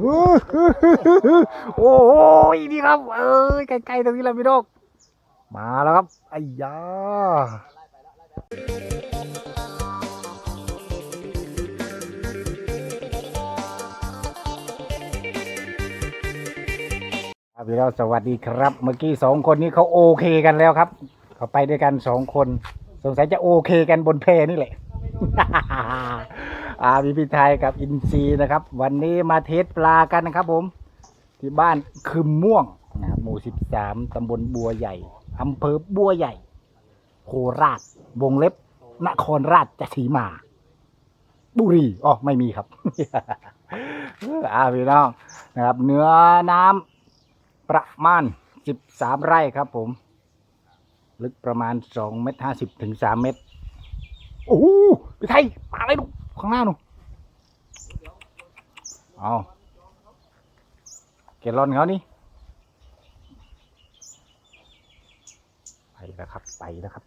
โอ้ยนี่ครับ เอ้ยใกล้ๆตรงนี้แหละพี่นกมาแล้วครับไอ้ยาครับพี่น้องสวัสดีครับ เมื่อกี้สองคนนี้เขาโอเคกันแล้วครับ เขาไปด้วยกันสองคน สงสัยจะโอเคกันบนเพนี่แหละ อาพี่พี่ไทยกับอินซีนะครับ วันนี้มาเทสปลากันนะครับ ผม ที่บ้านคืมม่วงนะครับหมู่สิบสามตำบลบัวใหญ่อำเภอบัวใหญ่ โคราชวงเล็บ นครราชสีมา บุรีอ๋อไม่มีครับอาพี่น้องนะครับ เนื้อน้ำประมาณสิบสามไร่ครับ ผม ลึกประมาณสองเมตรห้าสิบถึงสามเมตรโอ้โหพี่ไทยปลาอะไรลูก ข้างหน้าหนูเอาเกลลอนเขานี่ไปแล้วครับ ไปแล้วครับ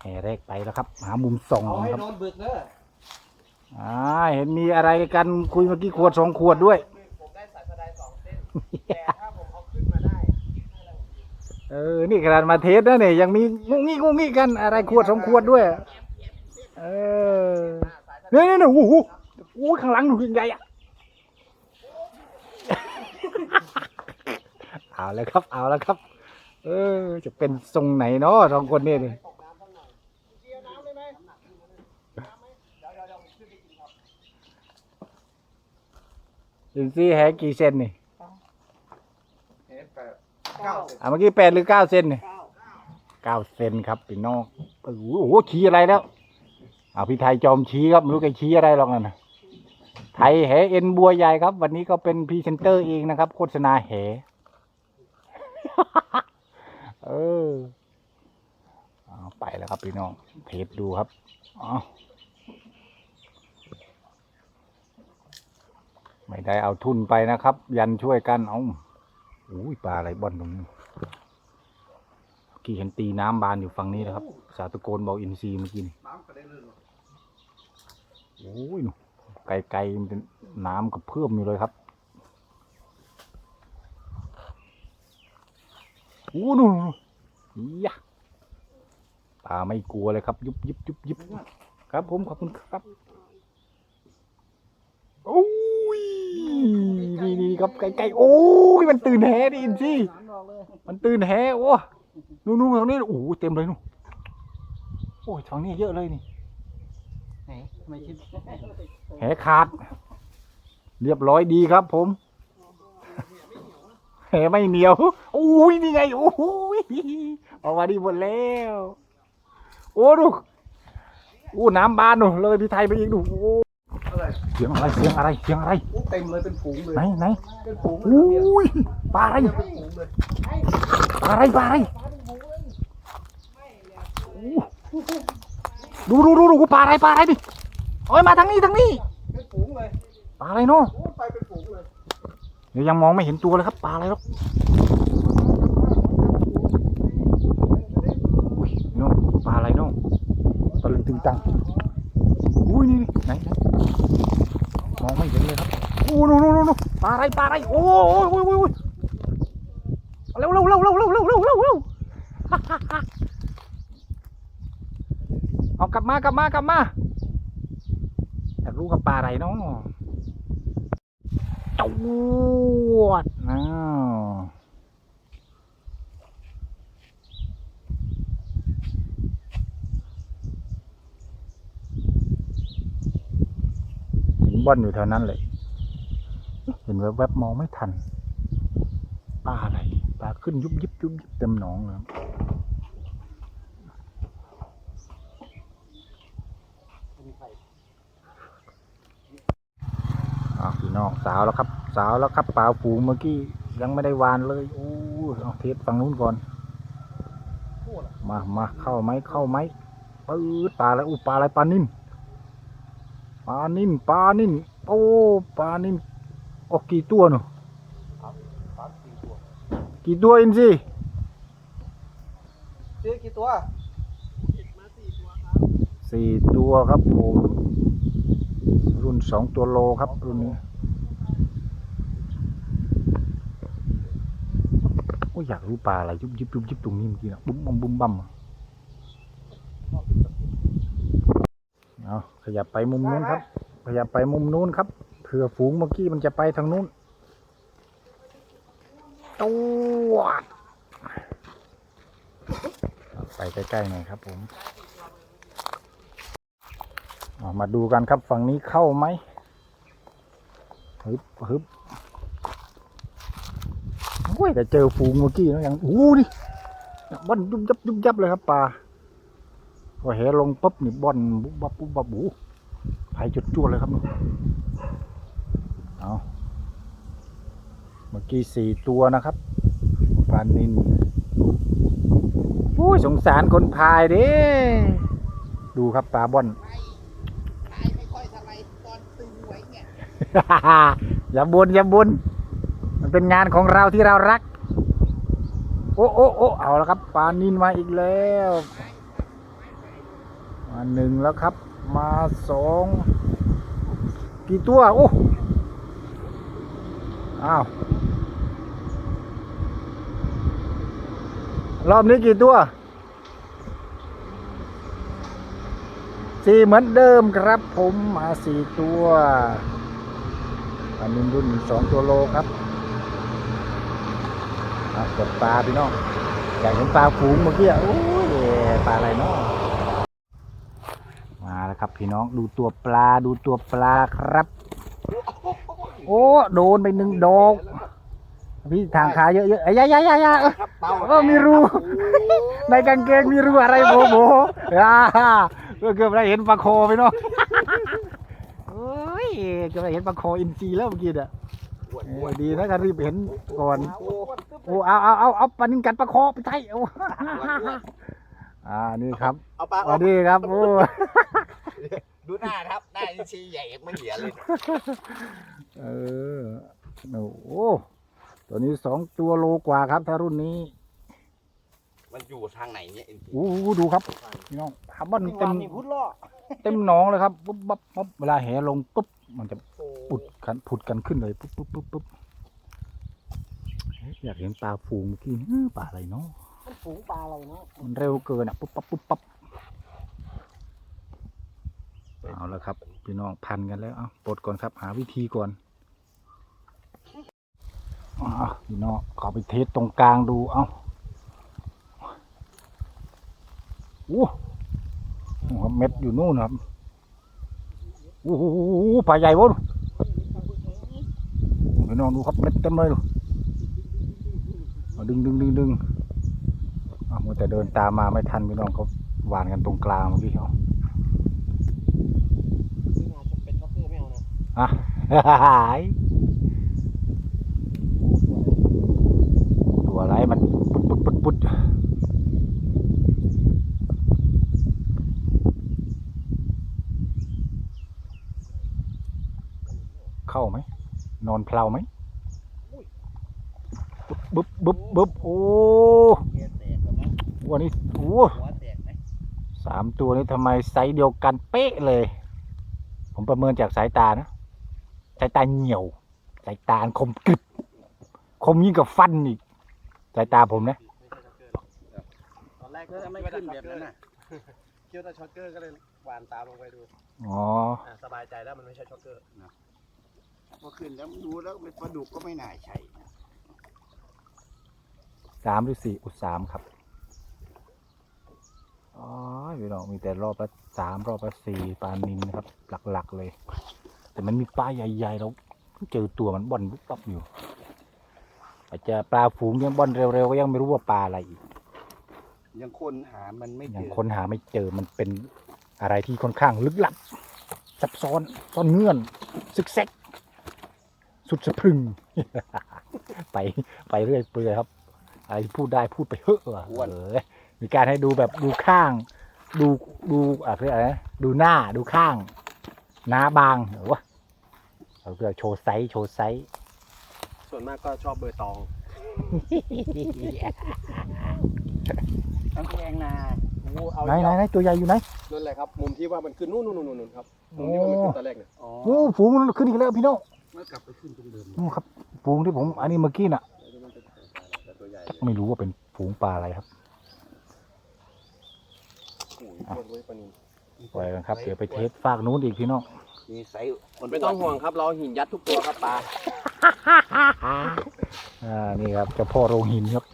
แห่แรกไปแล้วครับ หามุมส่องเอาให้นะครับนอนบึกเด้ออ่าเห็นมีอะไรกันคุยเมื่อกี้ขวดสองขวดด้วย ผมได้สายสะไดสองเส้น แต่ถ้าผมเอาขึ้นมาได้เออ นี่ขนาดมาเทสนะเนี่ยยังมีงุ้งงี้งุ้งงี้กันอะไรขวดสองขวดด้วย เออเนี่ยเนี่ยเนี่ยโอ้โหโอ้โหข้างหลังหนูยังไงอะเอาแล้วครับ เอาแล้วครับ เออ จะเป็นทรงไหนเนาะสองคนเนี่ยนี่ดูสิแหกี่เซนนี่เห็นแปดเก้าอะเมื่อกี้แปดหรือเก้าเซนนี่เก้าเซนครับพี่น้องโอ้โหโอ้โหชี้อะไรแล้วเอาพี่ไทยจอมชี้ครับไม่รู้แกชี้อะไรหรอกนะไทยแหเอ็นบัวใหญ่ครับ วันนี้ก็เป็นพรีเซนเตอร์เองนะครับ โฆษณาแหเออไปแล้วครับพี่น้องเทสดูครับเอไม่ได้เอาทุนไปนะครับ ยันช่วยกันเอาอุ้ยปลาอะไรบอลตรงนี้กี่เห็นตีน้ำบานอยู่ฝั่งนี้นะครับ สาตะโกนบอกอินซีเมื่อกี้ โอ้ยนไกลๆมันเป็นน้ำกับเพิ่มอยู่เลยครับโอ้หนูยะตาไม่กลัวเลยครับ ยุบยิบยุบยิบครับผมขอบคุณครับโอ้ยนี่นี่ครับไกลๆโอ้ยมันตื่นแหดิอินซีย์น้ำดอกเลยมันตื่นแหโอ้นู่นนู่นตรงนี้โอ้เต็มเลยนู่นโอ้ยฝั่งนี้เยอะเลยนี่ ไหนไม่คิดแหขาด เรียบร้อยดีครับผม แหไม่เหนียวโอ้ยนี่ไงโอ้ยออกมาดีหมดแล้ว โอ้ดูโอ้น้ำบานดูเลยพี่ไทยไปอีกดูโอ้อะไรเสียงอะไรเสียงอะไรเสียงอะไรโอ้เต็มเลยเป็นฝูงเลยไหนไหนเป็นฝูงเลยโอ้ยปลาอะไรเป็นฝูงเลยปลาอะไรปลาอะไร ดูดูดูดูปลาอะไรปลาอะไรดิโอ้ยมาทางนี้ทางนี้เป็นฝูงเลยปลาอะไรเนาะโอ้ไปเป็นฝูงเลยเดี๋ยวยังมองไม่เห็นตัวเลยครับปลาอะไรหรอกอุ้ยเนาะปลาอะไรเนาะตะลึงตึงตังอุ้ยนี่นี่ไหนไหนมองไม่เห็นเลยครับโอ้นู่นนู่นนู่นปลาอะไรปลาอะไรโอ้ยโอ้ยโอ้ยโอ้ยเร็วเร็วเร็วเร็วเร็วเร็วเร็วเร็วเร็วเอา กลับมากลับมากลับมาอยากรู้กับปลาอะไรเนาะจวดอ้าวเห็นอลอยู่แถวนั้นเลย เห็นแวบๆมองไม่ทัน ปลาอะไร ปลาขึ้นยุบยิบยุบยิบเต็มหนองเลยครับอ้าวพี่น้อง สาวแล้วครับ สาวแล้วครับปลาฝูงเมื่อกี้ยังไม่ได้วานเลยโอ้ยเอาเทสฝั่งนู้นก่อน มามาเข้าไหมเข้าไหมปื๊ดปลาอะไรอู้ปลาอะไรปลานิ่มปลานิ่มปลานิ่มโอ้ปลานิ่มโอ้กี่ตัวหนูสามสี่ตัวกี่ตัวอินซีซื้อกี่ตัวสี่ตัวครับผมรุ่นสองตัวโลครับรุ่นนี้ ก็อยากรู้ปลาอะไรยุบยิบยุบยิบตรงนี้เมื่อกี้นะบุ้มบัมบุ้มบัมอะเอาขยับไปมุมนู้นครับ ขยับไปมุมนู้นครับเผื่อฝูงเมื่อกี้มันจะไปทางนู้นตัวไปใกล้ๆหน่อยครับผมมาดูกันครับฝั่งนี้เข้าไหมฮึบฮึบโอ้ ยแต่เจอฝูงเมื่อกี้นะยังอู้ดิบอนยุบยับยุบยับเลยครับปลาพอแหลงปุ๊บนี่บอนบุบบับบุบบับบูไผ่จุดจวดเลยครับนี่เอาเมื่อกี้สี่ตัวนะครับปลานินโอ้ยสงสารคนพายเด้ดูครับปลาบอนตายไม่ค่อยสบายตอนตึงไว้เนี่ยอย่าบนอย่าบน มันเป็นงานของเราที่เรารัก โอ้โอ้โอ้เอาแล้วครับปลานินมาอีกแล้วมาหนึ่งแล้วครับ มาสองกี่ตัวโอ้อ้าวรอบนี้กี่ตัวสี่เหมือนเดิมครับผมมาสี่ตัวปลานินรุ่นสองตัวโลครับ อะกดปลาพี่น้องอยากเห็นปลาฝูงเมื่อกี้อะโอ้ยปลาอะไรเนาะมาแล้วครับพี่น้องดูตัวปลาดูตัวปลาครับ โอ้โดนไปหนึ่งดอกพี่ทางขาเยอะๆเอ้ยายายายาเออครับเป้าเออมีรูในกางเกงมีรูอะไรโบโบอ่าเออเกือบได้เห็นปลาโคไปเนาะโอ้ยเกือบได้เห็นปลาโคอินทรีแล้วเมื่อกี้เนี่ ยเออดีนะก็รีบเห็นก่อนโอ้โอ้เอาเอาเอาเอาปลานินกัดปลาโคไปใช่โอ้อ่านี่ครับเอาปลาสวัสดีครับโอ้ดูหน้าครับหน้าอินชีใหญ่ไม่เหลือเลยเออโอ้โหตัวนี้สองตัวโลกว่าครับถ้ารุ่นนี้มันอยู่ทางไหนเนี่ยอินชีโอ้โหดูครับพี่น้องปลาบ้อนเต็มมีพุทธล่อ เต็มหนองเลยครับปุ๊บปั๊บปั๊บเวลาแหลงปุ๊บมันจะโอ้ปุดกันผุดกันขึ้นเลยปุ๊บปุ๊บปุ๊บปุ๊บเอ๊ะอยากเห็นปลาฝูงเมื่อกี้นี่เอ้อปลาอะไรเนาะมันฝูงปลาอะไรเนาะมันเร็วเกินอะปุ๊บปั๊บปุ๊บปั๊บเอาแล้วครับพี่น้องพันกันแล้วเอาปลดก่อนครับ หาวิธีก่อนอ่าพี่น้องขอไปเทสตรงกลางดูเอาโอ้โห เม็ดอยู่นู่นครับโอ้โหปลาใหญ่วะดูพี่น้องดูครับเม็ดเต็มเลยดูดึงดึงดึงดึงเอาวแต่เดินตามมาไม่ทันพี่น้องเขาหวานกันตรงกลางเมื่อกี้เขาฮ่าจะเป็นท็อกเกอร์ไม่เอานะอะหายตัวอะไรมันปุดปุดปุดปุด เข้าไหม นอนเพลาไหมบึ๊บบึ๊บบึ๊บโอ้เกียร์แตกแล้วมั้งวันนี้โอ้หัวแตกไหมสามตัวนี้ทำไมไซส์เดียวกันเป๊ะเลย ผมประเมินจากสายตานะ สายตาเหี่ยว สายตาคมกริบ คมยิ่งกับฟันอีก สายตาผมนะ ตอนแรกก็ไม่ขึ้นแบบนั้นน่ะคิดว่าช็อตเกอร์ก็เลยหวานตามลงไปดูอ๋อ อะสบายใจแล้วมันไม่ใช่ช็อตเกอร์นะ พอขึ้นแล้วดูแล้วเป็นปลาดุกก็ไม่น่าใช่นะสามหรือสี่อุดสามครับ อ๋อพี่น้องมีแต่รอบละสามรอบละสี่ปลานินนะครับ หลักๆเลย แต่มันมีปลาใหญ่ๆเราเจอตัวมันบ่อนปุ๊บปั๊บอยู่ อาจจะปลาฝูงยังบ่อนเร็วๆก็ยังไม่รู้ว่าปลาอะไรอีก ยังคนหามันไม่ยัเจงอค้นหาไม่เจอมันเป็นอะไรที่ค่อนข้างลึกลับซับซ้อนซ่อนเงื่อน ซึกแซก สุดสะพรึง ไปไปเรื่อยเปื่อยครับอะไรที่พูดได้พูดไปเฮ้อะเออมีการให้ดูแบบดูข้าง ดูดูอะไรยกอะไรนะดูหน้าดูข้างหน้าบางเหรอวะเราเพื่อโชว์ไซส์โชว์ไซส์ส่วนมากก็ชอบเบอร์ตองทั้งแพงนาโอ้เอาไหนไหนไหนตัวใหญ่อยู่ไหนนั่นแหละครับมุมที่ว่ามันขึ้นนู่นนู่นนู่นนู่นครับมุมที่ว่ามันขึ้นตอนแรกเนี่ยอ๋อโอ้ฝูงมันขึ้นอีกแล้วพี่น้อง มันกลับไปขึ้นตรงเดิมนู่นครับฝูงที่ผม อันนี้เมื่อกี้น่ะแต่ตัวใหญ่ไม่รู้ว่าเป็นฝูงปลาอะไรครับโอ้ยเพื่อนเว้ยปลานินปล่อยกันครับเดี๋ยวไปเทสฝากนู้นอีกพี่น้องมีไซส์ไม่ต้องห่วงครับ เราหินยัดทุกตัวครับปลาอ่านี่ครับเจ้าพ่อโรงหินครับ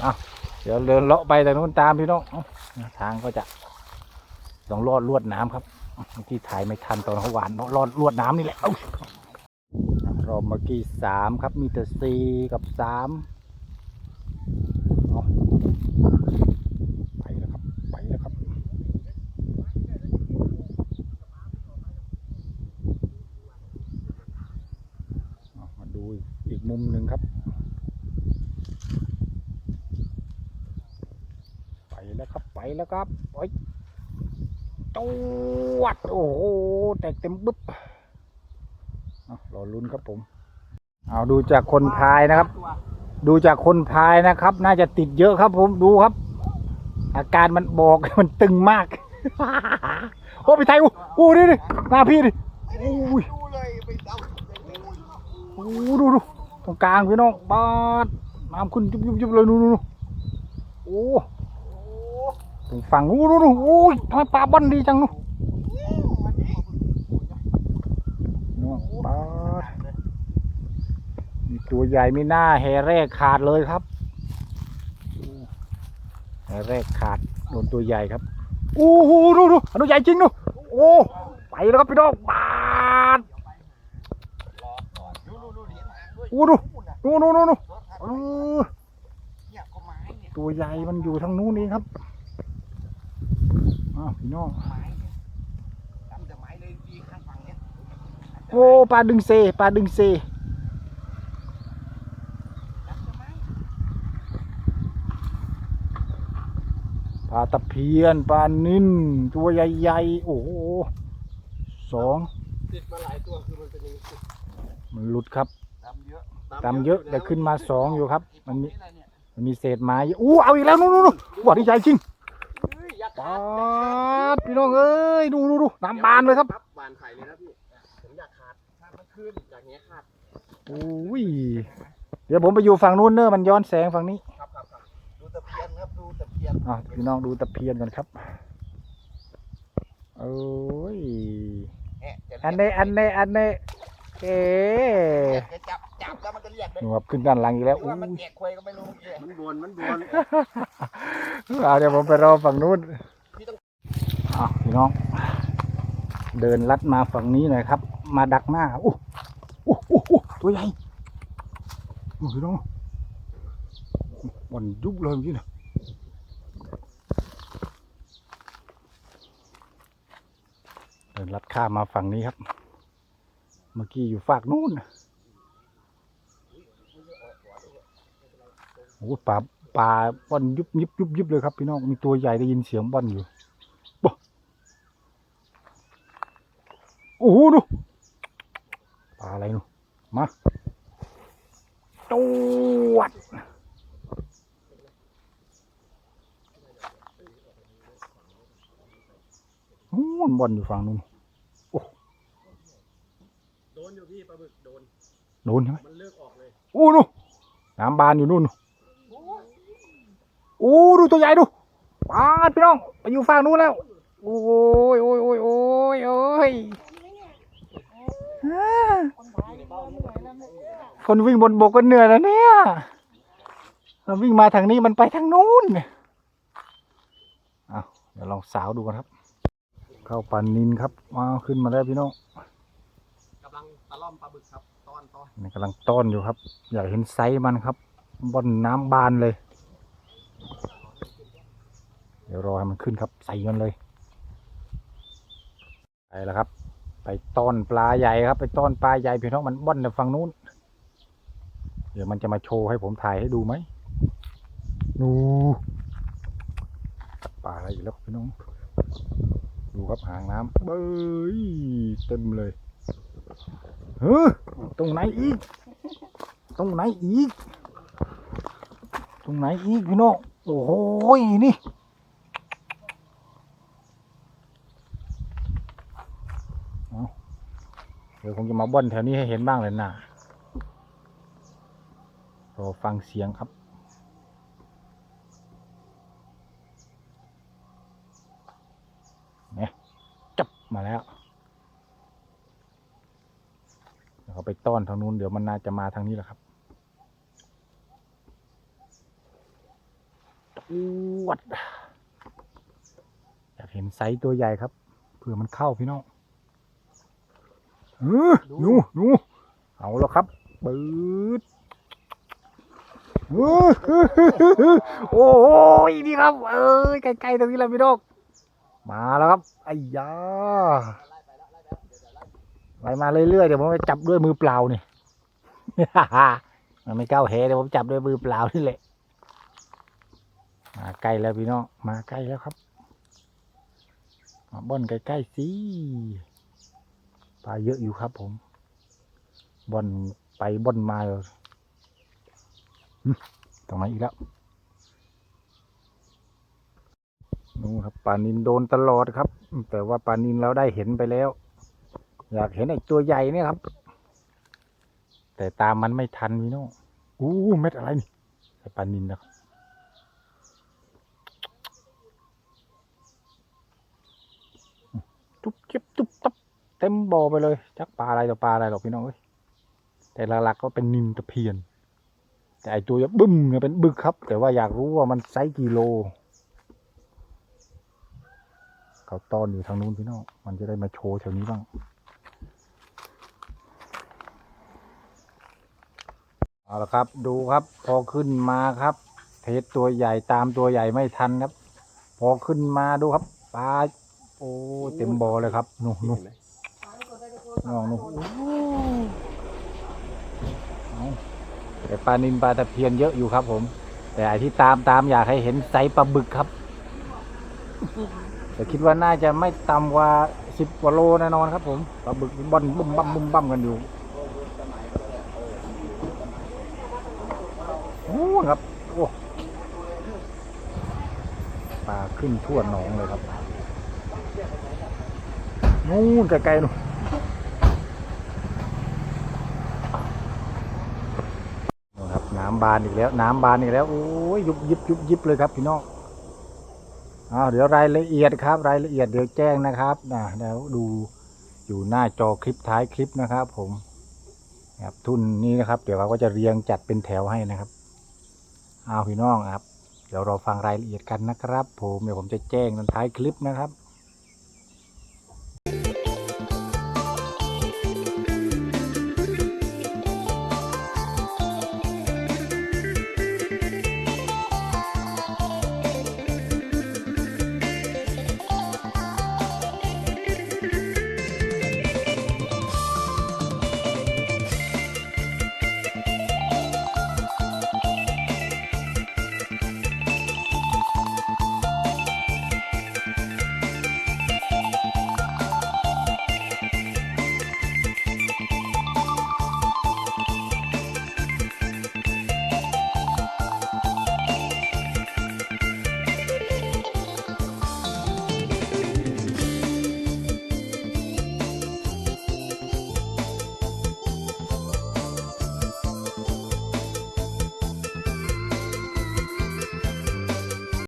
เอาเดี๋ยวเดินเลาะไปแต่นู้นตามพี่น้องเอ้าทางก็จะต้องลอดลวดน้ำครับ เมื่อกี้ถ่ายไม่ทันตอนเขาหวานเนาะลอดลวดน้ำนี่แหละเอ้ารอบเมื่อกี้สามครับมีแต่สี่กับสามไปแล้วครับไปแล้วครับมาดูอีกมุมหนึ่งครับ ไปแล้วครับไปแล้วครับโอ้ย จวด โอ้โห แตกเต็มบึ๊บเอรอลุ้นครับผม เอาดูจากคนพายนะครับ ดูจากคนพายนะครับ น่าจะติดเยอะครับผม ดูครับ อาการมันบอกมันตึงมาก โอ้ไปไทยอู้อู้ดิดิหน้าพี่ดิอุ้ยดูเลยไปเอาโอ้ดูดูตรงกลางพี่น้องบาดน้ำขึ้นยุบยุบยุบเลยนู่นนู่นโอ้ ตรงฝั่งนู้นนู่นโอ้ยทำไมปลาบ้อนดีจังนู่นน้องบาดมีตัวใหญ่ไม่น่าแห่แรกขาดเลยครับแห่แรกขาดโดนตัวใหญ่ครับโอ้โหดูดูอันนู้นใหญ่จริงดูโอ้ไปแล้วครับพี่น้องบาดอู้ดูดูดูดูดูเออเนี่ยก็ไม้เนี่ยตัวใหญ่มันอยู่ทางนู้นเองครับ อ้าวพี่น้องโอ้ปลาดึงเซปลาดึงเซปลาตะเพียนปลานิ่นตัวใหญ่ๆโอ้โหสองติดมาหลายตัวคือมันเป็นยังไงมันหลุดครับจำเยอะแต่ขึ้นมาสองอยู่ครับ มันมีเนี่ยมันมีเศษไม้อู้เอาอีกแล้วนู่นนู่นว่าที่ใหญ่จริง ปลาดพี่น้องเอ้ยดูดูดูน้ำบานเลยครับบานไข่เลยนะพี่ผมอยากขาดขาดมันขึ้นอยากเงี้ยขาดโอ้ยเดี๋ยวผมไปอยู่ฝั่งนู้นเนอะมันย้อนแสงฝั่งนี้ครับครับครับดูตะเพียนครับดูตะเพียนอะพี่น้องดูตะเพียนกันครับโอ้ยแอะจะอันนี้อันนี้อันนี้เอ๊ะจะจับ จับแล้วมันก็เรียกเลยหนูครับขึ้นด้านหลังอีกแล้วหรืออู้ว่ามันแกะควยก็ไม่รู้เมื่อกี้มันบวนมันบวนเอาเดี๋ยวผมไปรอฝั่งนู้นพี่ต้องอะพี่น้อง เดินลัดมาฝั่งนี้หน่อยครับ มาดักหน้าอู้อู้อู้อู้ตัวใหญ่โอ้พี่น้องบอลยุบเลยเมื่อกี้นะเดินลัดข้ามมาฝั่งนี้ครับ เมื่อกี้อยู่ฝากนู้นน่ะ อ้ปลาปลาบอลยุบยิบยุบยิบเลยครับพี่น้องมีตัวใหญ่ได้ยินเสียงบอลอยู่บ่โอ้โหดูปลาอะไรนูมาตวดนู่นบอลอยู่ฝั่งนู้นโดนอยู่พี่ปลาบึกโดนโดนใช่ไหมมันเลิกออกเลยโอ้ดูน้ำบานอยู่นู่นโอ้ดูตัวใหญ่ดูปาดพี่น้องไปอยู่ฝั่งนู้นแล้ว โอ้ยโอ้ยโอ้ยโอ้ยโอ้ยอ่าคนวิ่งบนบกก็เหนื่อยแล้วเนี่ยเราวิ่งมาทางนี้มันไปทางนู้นเอาเดี๋ยวลองสาวดูกันครับ เข้าปันนินครับมาขึ้นมาแล้วพี่น้องกำลังตะล่อมปลาบึกครับตอนตอนนี่กำลังต้อนอยู่ครับ อยากเห็นไซส์มันครับบนน้ำบานเลย เดี๋ยวรอให้มันขึ้นครับ ใส่มันเลยไปแล้วครับ ไปต้อนปลาใหญ่ครับ ไปต้อนปลาใหญ่พี่น้องมันบ่อนในฝั่งนู้น เดี๋ยวมันจะมาโชว์ให้ผมถ่ายให้ดูไหมดูปลาอะไรอีกแล้วพี่น้อง ดูครับหางน้ำเบ้ยเต็มเลยเฮ้อตรงไหนอีก ตรงไหนอีก ตรงไหนอีกพี่น้อง โอ้โหนี่ เอาเดี๋ยวคงจะมาบ่นแถวนี้ให้เห็นบ้างเลยนะรอฟังเสียงครับ เนี่ย จับมาแล้วเดี๋ยวเขาไปต้อนทางนู้นเดี๋ยวมันน่าจะมาทางนี้แหละครับจวดอยากเห็นไซส์ตัวใหญ่ครับ เผื่อมันเข้าพี่น้อง เออหนูหนูเอาแล้วครับปืดโอ้ยนี่ครับ เอ้ยใกล้ๆตรงนี้แหละพี่น้องมาแล้วครับไอ้ยาไล่มาเรื่อยๆเดี๋ยวผมไปจับด้วยมือเปล่านี่มันไม่ก้าวแหเดี๋ยวผมจับด้วยมือเปล่านี่แหละมาใกล้แล้วพี่น้องมาใกล้แล้วครับมาบ่นใกล้ๆสิ ปลาเยอะอยู่ครับผมบ่อนไปบ่อนมาตรงไหนอีกแล้วนู่นครับปลานินโดนตลอดครับ แต่ว่าปลานินเราได้เห็นไปแล้ว อยากเห็นไอ้ตัวใหญ่เนี่ยครับ แต่ตามมันไม่ทันพี่น้องอู้เม็ดอะไรนี่ไอ้ปลานินนะครับจุ๊บจิ๊บจุ๊บตับ เต็มบ่อไปเลยจักปลาอะไรต่อปลาอะไรหรอกพี่น้องเอ้ยแต่หลักๆก็เป็นนินตะเพียน แต่ไอตัวจะบึ้มเนี่ยเป็นบึกครับ แต่ว่าอยากรู้ว่ามันไซส์กิโล เขาต้อนอยู่ทางนู้นพี่น้องมันจะได้มาโชว์แถวนี้บ้างเอาละครับดูครับ พอขึ้นมาครับ เทสตัวใหญ่ตามตัวใหญ่ไม่ทันครับ พอขึ้นมาดูครับปลาโอ้เต็มบ่อเลยครับนู่นนู่น น้องนู่นโอ้เอาแต่ปลานินปลาตะเพียนเยอะอยู่ครับผม แต่ไอที่ตามตามอยากให้เห็นไซส์ปลาบึกครับแต่คิดว่าน่าจะไม่ต่ำกว่าสิบกว่าโลแน่นอนครับผมปลาบึกบอนบุ้มบั้มบุ้มบั้มกันอยู่โอ้ครับโอ้ปลาขึ้นทั่วหนองเลยครับนู่นไกลๆนู่นนู่นครั บน้ำบานอีกแล้ว น้ำบานอีกแล้วโอ้ยยุบยิบยุบยิบเลยครับพี่น้องอ้าวเดี๋ยวรายละเอียดครับ รายละเอียดเดี๋ยวแจ้งนะครับนะเดี๋ยวดูอยู่หน้าจอคลิปท้ายคลิปนะครับ ผมครับทุนนี้นะครับ เดี๋ยวเราก็จะเรียงจัดเป็นแถวให้นะครับอ้าวพี่น้องครับ เดี๋ยวเราฟังรายละเอียดกันนะครับ ผมเดี๋ยวผมจะแจ้งในท้ายคลิปนะครับ